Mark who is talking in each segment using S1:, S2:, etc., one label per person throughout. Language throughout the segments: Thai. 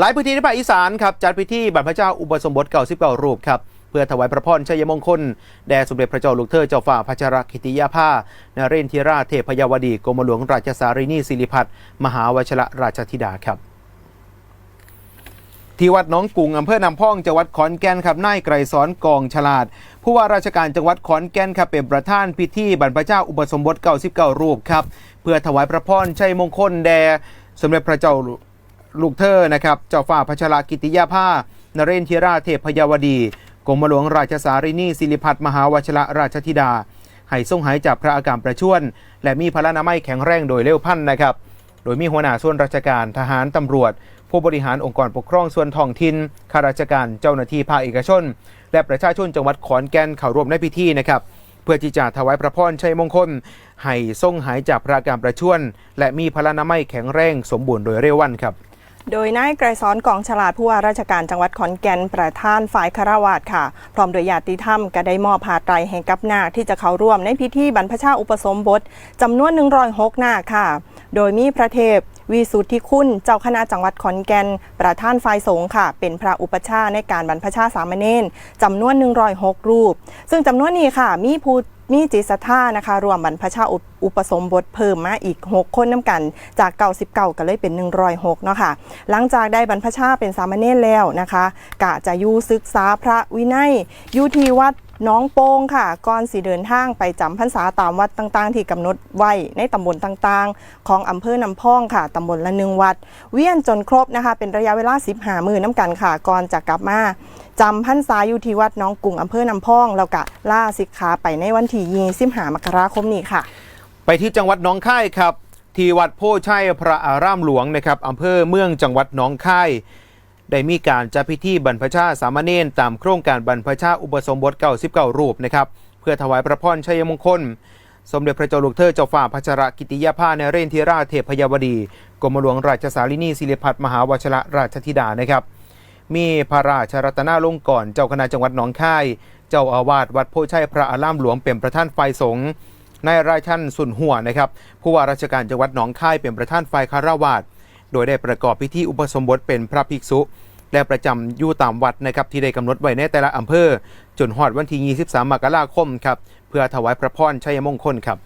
S1: หลายพื้นที่ในภาคอีสานครับจัดพิธีบรรพเจ้าอุปสมบทเก่าสิบเก้ารูปครับเพื่อถวายพระพรชัยมงคล แด่สมเด็จพระเจ้าลูกเธอเจ้าฝ่าพระชรกิติยาภานเรนทิราชเทพยวดีกรมหลวงราชสารินีสิริพัฒน์มหาวชระราชธิดาครับที่วัดหน้องกุงอำเภอนำพ่องจังหวัดขอนแก่นครับนายไกรสอนกองฉลาด ผู้ว่าราชการจังหวัดขอนแก่นครับเป็นประธานพิธีบรรพเจ้าอุปสมบท99รูปครับเพื่อถวายพระพรชัยมงคลแด่สมเด็จพระเจ้า ลูกเธอนะครับเจ้าฝ่าพระชรกิติยาภานเรนทิราเทพยาวดีกรมหลวงราชสารินีสิริพัฒน์มหาวชระราชธิดาให้ทรงหายจากพระอาการประชวรและมีพระนามัยแข็งแรงโดยเร็วพันนะครับ โดยมีหัวหน้าส่วนราชการทหารตำรวจ ผู้บริหารองค์กรปกครองส่วนท้องถิ่นข้าราชการเจ้าหน้าที่ภาคเอกชน และประชาชนจังหวัดขอนแก่นเข้าร่วมในพิธีนะครับเพื่อที่จะถวายพระพรชัยมงคลให้ทรงหายจากพระอาการประชวรและมีพระนามัยแข็งแรงสมบูรณ์โดยเร็ววันครับ
S2: โดยนายไกรสอนกองฉลาดผู้ว่าราชการจังหวัดขอนแก่นประธานฝ่ายคารวาสค่ะ พร้อมโดยญาติธรรมก็ได้มอบผ้าไตรให้กับนาคที่จะเข้าร่วมในพิธีบรรพชาอุปสมบทจำนวน 106 นาคค่ะ โดยมีพระเทพวิสุทธิคุณเจ้าคณะจังหวัดขอนแก่น ประธานฝ่ายสงฆ์ค่ะ เป็นพระอุปชาในการบรรพชาสามเณรจำนวน 106 รูป ซึ่งจำนวนนี้ค่ะมีผู้มีจิตศรัทธานะคะ รวมบรรพชาอุปอุปสมบทเพิ่มมาอีก 6 คนน้ำกัน จาก99ก็เลยเป็น 106เนาะค่ะ หลังจากได้บรรพชาเป็นสามเณรแล้วนะคะ กะจะยู่ศึกษาพระวินัยอยู่ที่วัดน้องโป่งค่ะก่อนสิเดินทางไปจำพรรษาตามวัดต่างๆ ที่กำหนดไว้ในตำบลต่างๆ ของอำเภอนำพองค่ะตำบลละหนึ่งวัด เวียนจนครบนะคะ เป็นระยะเวลา15มือน้ำกันค่ะก่อนจะกลับมาจำพรรษาอยู่ที่วัดน้องกุ่งอำเภอนำพองแล้วก็ล่าสิกขาไปในวันที่25มกราคมนี้ค่ะ
S1: ไปที่จังหวัดหนองค่ายครับ ที่วัดโพชัยพระอารามหลวงนะครับอำเภอเมืองจังหวัดหนองค่ายได้มีการจัดพิธีบรรพชาสามเณรตามโครงการบรรพชาอุปสมบท99รูปนะครับเพื่อถวายพระพรชัยมงคล สมเด็จพระเจ้าลูกเธอเจ้าฝ่าพัชรกิติยาภาในเรนทิราเทพยาวดีกรมหลวงราชสารินีศิริพัฒน์มหาวชระราชธิดานะครับ มีพระราชรัตนาลงก่อนเจ้าคณะจังหวัดหนองคาย เจ้าอาวาสวัดโพชัยพระอารามหลวงเป็นประธานฝ่ายสงฆ์ นายราชันสุนหัวนะครับผู้ว่าราชการจังหวัดหนองคายเป็นประธานฝ่ายคารวาสโดยได้ประกอบพิธีอุปสมบทเป็นพระภิกษุ และประจำอยู่ตามวัดนะครับที่ได้กำหนดไว้ในแต่ละอำเภอ จนหอดวันที่ 23 มกราคมครับเพื่อถวายพระพรชัยมงคลครับ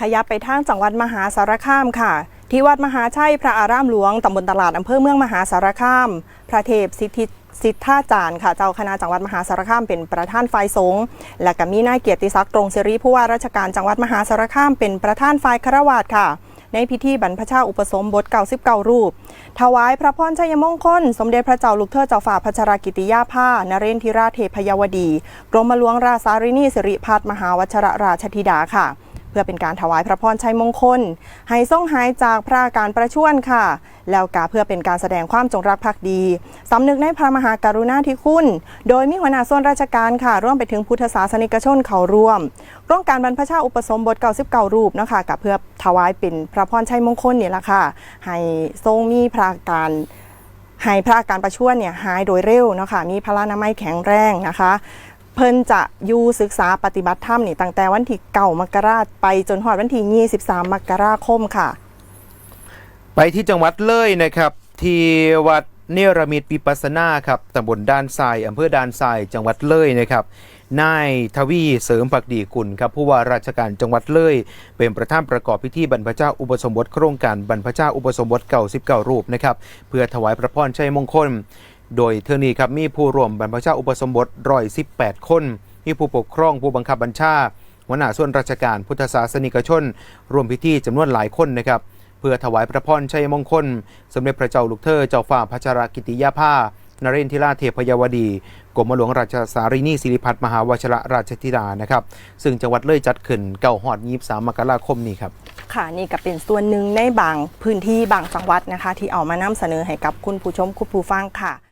S2: ขยับไปทางจังหวัดมหาสารคามค่ะ ที่วัดมหาชัยพระอารามหลวงตำบลตลาดอำเภอเมืองมหาสารคาม พระเทพสิทธิสิทธาจารย์ค่ะเจ้าคณะจังหวัดมหาสารคามเป็นประธานฝ่ายสงฆ์และก็มีนายเกียรติศักดิ์ตรงศิริผู้ว่าราชการจังหวัดมหาสารคามเป็นประธานฝ่ายคารวาสค่ะ ในพิธีบรรพชาอุปสมบท99รูป ถวายพระพรชัยมงคล สมเด็จพระเจ้าลูกเธอเจ้าฝ่าพัชรกิติยาภานเรนทิราเทพยวดี กรมหลวงราชสารินีสิริพัฒมหาวชรราชธิดาค่ะ เพื่อเป็นการถวายพระพรชัยมงคลให้ทรงหายจากพระอาการประชวรค่ะ แล้วกาเพื่อเป็นการแสดงความจงรักภักดีสำนึกในพระมหากรุณาธิคุณ โดยมีหัวหน้าส่วนราชการค่ะ ร่วมไปถึงพุทธศาสนิกชนเขาร่วมโครงการบรรพชาอุปสมบท99รูปนะคะกับเพื่อถวายเป็นพระพรชัยมงคลนี่แหละค่ะ ให้ทรงมีพระอาการให้พระอาการประชวรเนี่ยหายโดยเร็วนะคะมีพระนามัยแข็งแรงนะคะ เพิ่นจะอยู่ศึกษาปฏิบัติธรรมนี่ตั้งแต่วันที่เก่ามกราไปจนหอดวันที่23มกราคมค่ะ
S1: ไปที่จังหวัดเลยนะครับ ที่วัดเนรมิตวิปัสสนาครับตำบลด้านทรายอำเภอด้านทรายจังหวัดเลยนะครับนายทวีเสริมผักดีกุลครับผู้ว่าราชการจังหวัดเลย เป็นประธานประกอบพิธีบรรพเจ้าอุปสมบทโครงการบรรพเจ้าอุปสมบทเก่า19รูปนะครับเพื่อถวายพระพรชัยมงคล โดยเท่านี้ครับมีผู้ร่วมบรรพเจ้าอุปสมบทร้อยสิบแปดคน มีผู้ปกครองผู้บังคับบัญชาหัวหน้าส่วนราชการพุทธศาสนิกชนร่วมพิธีจำนวนหลายคนนะครับเพื่อถวายพระพรชัยมงคล สมเด็จพระเจ้าลูกเธอเจ้าฝ่าพระชรกิติยาภานเรนทิราเทพยวดีกรมหลวงราชสารินีสิริพัฒน์มหาวชระราชธิดานะครับ ซึ่งจังหวัดเลยจัดขึ้นเก่าหอดยีบสามมกราคมนี้ครับ
S2: ค่ะนี่ก็เป็นส่วนหนึ่งในบางพื้นที่บางจังหวัดนะคะ ที่เอามานำเสนอให้กับคุณผู้ชมคุณผู้ฟังค่ะ